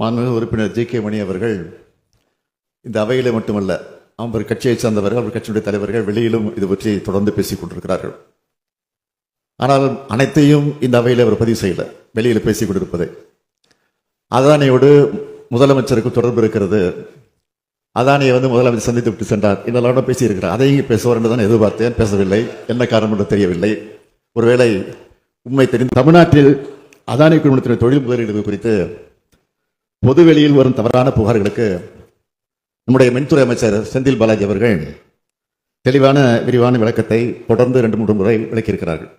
மாண்புமிகு உறுப்பினர் G K மணி அவர்கள் இந்த அவையிலே மட்டுமல்ல அவர் கட்சியைச் சார்ந்தவர்கள் அவர் கட்சியினுடைய தலைவர்கள் வெளியிலும் இது பற்றி தொடர்ந்து பேசிக் கொண்டிருக்கிறார்கள். ஆனால் அனைத்தையும் இந்த அவையில் அவர் பதிவு செய்யல வெளியில் பேசிக் கொண்டிருப்பதை. அதானியோடு முதலமைச்சருக்கு தொடர்பு இருக்கிறது. அதானியை வந்து முதலமைச்சர் சந்தித்து விட்டு சென்றார். இதெல்லாம் பேசியிருக்கிறார். அதையும் பேசுவார் என்று தான் எதிர்பார்த்தேன். பேசவில்லை. என்ன காரணம் என்று தெரியவில்லை. ஒருவேளை உண்மை தெரிந்து தமிழ்நாட்டில் அதானி குழுமத்தின் தொழில் முதலீடுகள் குறித்து பொதுவெளியில் வரும் தவறான புகார்களுக்கு நம்முடைய மின்துறை அமைச்சர் செந்தில் பாலாஜி அவர்கள் தெளிவான விரிவான விளக்கத்தை தொடர்ந்து ரெண்டு மூன்று முறை விளக்கியிருக்கிறார்கள்.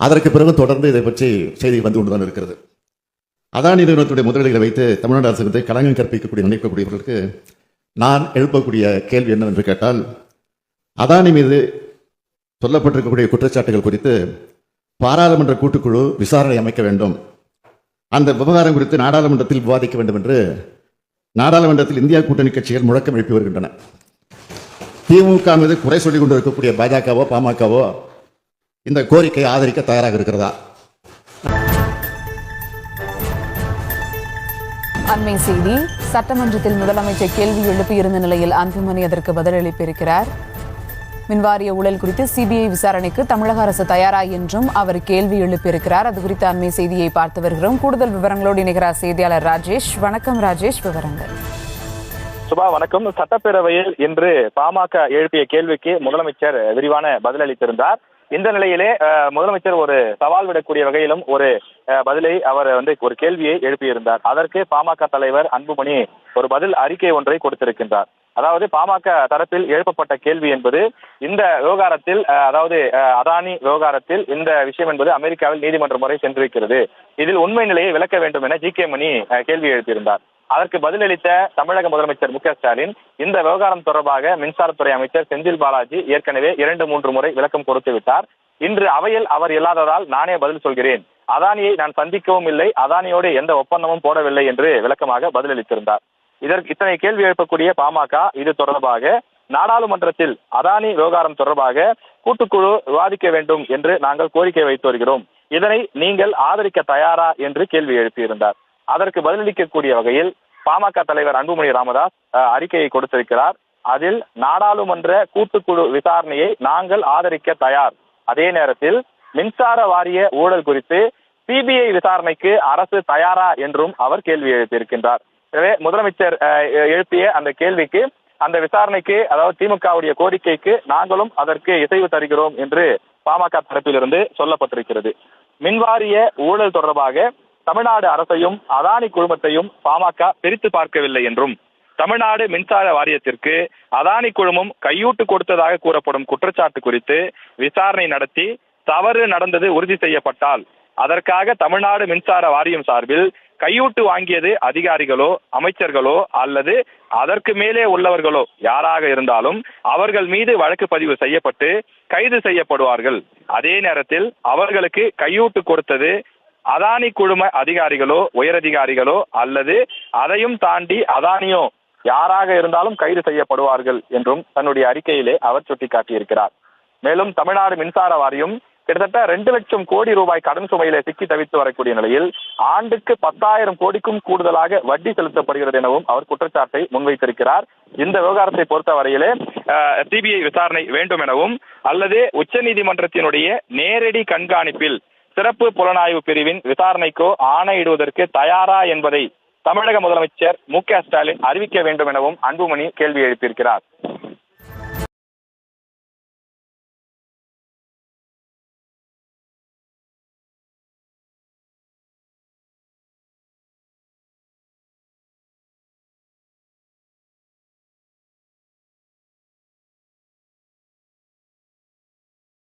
அதற்கு பிறகு தொடர்ந்து இதை பற்றி செய்தி வந்து கொண்டுதான் இருக்கிறது. அதானி நிறுவனத்துடைய முதலீடுகளை வைத்து தமிழ்நாடு அரசுக்கு களங்கம் கற்பிக்கக்கூடிய நினைக்கக்கூடியவர்களுக்கு நான் எழுப்பக்கூடிய கேள்வி என்னவென்று கேட்டால் அதானி மீது சொல்லப்பட்டிருக்கக்கூடிய குற்றச்சாட்டுகள் குறித்து பாராளுமன்ற கூட்டுக்குழு விசாரணை அமைக்க வேண்டும். அந்த விவகாரம் குறித்து நாடாளுமன்றத்தில் விவாதிக்க வேண்டும் என்று நாடாளுமன்றத்தில் இந்தியா கூட்டணி கட்சிகள் முழக்கம் எழுப்பி வருகின்றன. திமுக மீது குறை சொல்லிக் கொண்டிருக்கக்கூடிய பாஜகவோ பாமகவோ இந்த கோரிக்கையை ஆதரிக்க தயாராக இருக்கிறதா? அண்மை செய்தி சட்டமன்றத்தில் முதலமைச்சர் கேள்வி எழுப்பியிருந்த நிலையில் அன்புமணி அதற்கு பதிலளிப்பிருக்கிறார். மின்வாரிய ஊழல் குறித்து சிபிஐ விசாரணைக்கு தமிழக அரசு தயாரா என்றும் அவர் கேள்வி எழுப்பியிருக்கிறார். அது குறித்த அண்மை செய்தியை பார்த்து வருகிறோம். கூடுதல் விவரங்களோடு இணைகிறார் செய்தியாளர் ராஜேஷ். வணக்கம் ராஜேஷ் விவரங்கள். சுபா வணக்கம். சட்டப்பேரவையில் இன்று பாமக எழுப்பிய கேள்விக்கு முதலமைச்சர் விரிவான பதிலளித்திருந்தார். இந்த நிலையிலே முதலமைச்சர் ஒரு சவால் விடக்கூடிய வகையிலும் ஒரு அஹ், பதிலை அவர் வந்து ஒரு கேள்வியை எழுப்பியிருந்தார். அதற்கு பாமக தலைவர் அன்புமணி ஒரு பதில் அறிக்கை ஒன்றை கொடுத்திருக்கின்றார். அதாவது பாமக தரப்பில் எழுப்பப்பட்ட கேள்வி என்பது இந்த விவகாரத்தில் அதாவது அதானி விவகாரத்தில் இந்த விஷயம் என்பது அமெரிக்காவில் நீதிமன்றம் வரை சென்றிருக்கிறது. இதில் உண்மை நிலையை விளக்க வேண்டும் என ஜி கே மணி கேள்வி எழுப்பியிருந்தார். அதற்கு பதிலளித்த தமிழக முதலமைச்சர் மு ஸ்டாலின் இந்த விவகாரம் தொடர்பாக மின்சாரத்துறை அமைச்சர் செந்தில் பாலாஜி ஏற்கனவே இரண்டு மூன்று முறை விளக்கம் கொடுத்து விட்டார். இன்று அவையில் அவர் இல்லாததால் நானே பதில் சொல்கிறேன். அதானியை நான் சந்திக்கவும் இல்லை. அதானியோடு எந்த ஒப்பந்தமும் போடவில்லை என்று விளக்கமாக பதிலளித்திருந்தார். இதற்கு இத்தனை கேள்வி எழுப்பக்கூடிய பாமக இது தொடர்பாக நாடாளுமன்றத்தில் அதானி விவகாரம் தொடர்பாக கூட்டுக்குழு விவாதிக்க வேண்டும் என்று நாங்கள் கோரிக்கை வைத்து வருகிறோம். இதனை நீங்கள் ஆதரிக்க தயாரா என்று கேள்வி எழுப்பியிருந்தார். அதற்கு பதிலளிக்கக்கூடிய வகையில் பாமக தலைவர் அன்புமணி ராமதாஸ் அறிக்கையை கொடுத்திருக்கிறார். அதில் நாடாளுமன்ற கூட்டுக்குழு விசாரணையை நாங்கள் ஆதரிக்க தயார். அதே நேரத்தில் மின்சார வாரிய ஊழல் குறித்து சிபிஐ விசாரணைக்கு அரசு தயாரா என்றும் அவர் கேள்வி எழுப்பியிருக்கின்றார். எனவே முதலமைச்சர் எழுப்பிய அந்த கேள்விக்கு அந்த விசாரணைக்கு அதாவது திமுகவுடைய கோரிக்கைக்கு நாங்களும் அதற்கு இசைவு தருகிறோம் என்று பாமக தரப்பிலிருந்து சொல்லப்பட்டிருக்கிறது. மின்வாரிய ஊழல் தொடர்பாக தமிழ்நாடு அரசையும் அதானி குழுமத்தையும் பாமக பிரித்து பார்க்கவில்லை என்றும் தமிழ்நாடு மின்சார வாரியத்திற்கு அதானி குழுமம் கையூட்டு கொடுத்ததாக கூறப்படும் குற்றச்சாட்டு குறித்து விசாரணை நடத்தி தவறு நடந்தது உறுதி செய்யப்பட்டால் அதற்காக தமிழ்நாடு மின்சார வாரியம் சார்பில் கையூட்டு வாங்கியது அதிகாரிகளோ அமைச்சர்களோ அல்லது அதற்கு மேலே உள்ளவர்களோ யாராக இருந்தாலும் அவர்கள் மீது வழக்கு பதிவு செய்யப்பட்டு கைது செய்யப்படுவார்கள். அதே நேரத்தில் அவர்களுக்கு கையூட்டு கொடுத்தது அதானி குழும அதிகாரிகளோ உயரதிகாரிகளோ அல்லது அதையும் தாண்டி அதானியோ யாராக இருந்தாலும் கைது செய்யப்படுவார்கள் என்றும் தன்னுடைய அறிக்கையிலே அவர் சுட்டிக்காட்டியிருக்கிறார். மேலும் தமிழ்நாடு மின்சார வாரியம் கிட்டத்தட்ட ரெண்டு லட்சம் கோடி ரூபாய் கடன் சுமையில சிக்கி தவித்து வரக்கூடிய நிலையில் ஆண்டுக்கு பத்தாயிரம் கோடிக்கும் கூடுதலாக வட்டி செலுத்தப்படுகிறது எனவும் அவர் குற்றச்சாட்டை முன்வைத்திருக்கிறார். இந்த விவகாரத்தை பொறுத்தவரையிலே சிபிஐ விசாரணை வேண்டும் எனவும் அல்லது உச்சநீதிமன்றத்தினுடைய நேரடி கண்காணிப்பில் சிறப்பு புலனாய்வு பிரிவின் விசாரணைக்கோ ஆணையிடுவதற்கு தயாரா என்பதை தமிழக முதலமைச்சர் மு க ஸ்டாலின் அறிவிக்க வேண்டும் எனவும் அன்புமணி கேள்வி எழுப்பியிருக்கிறார்.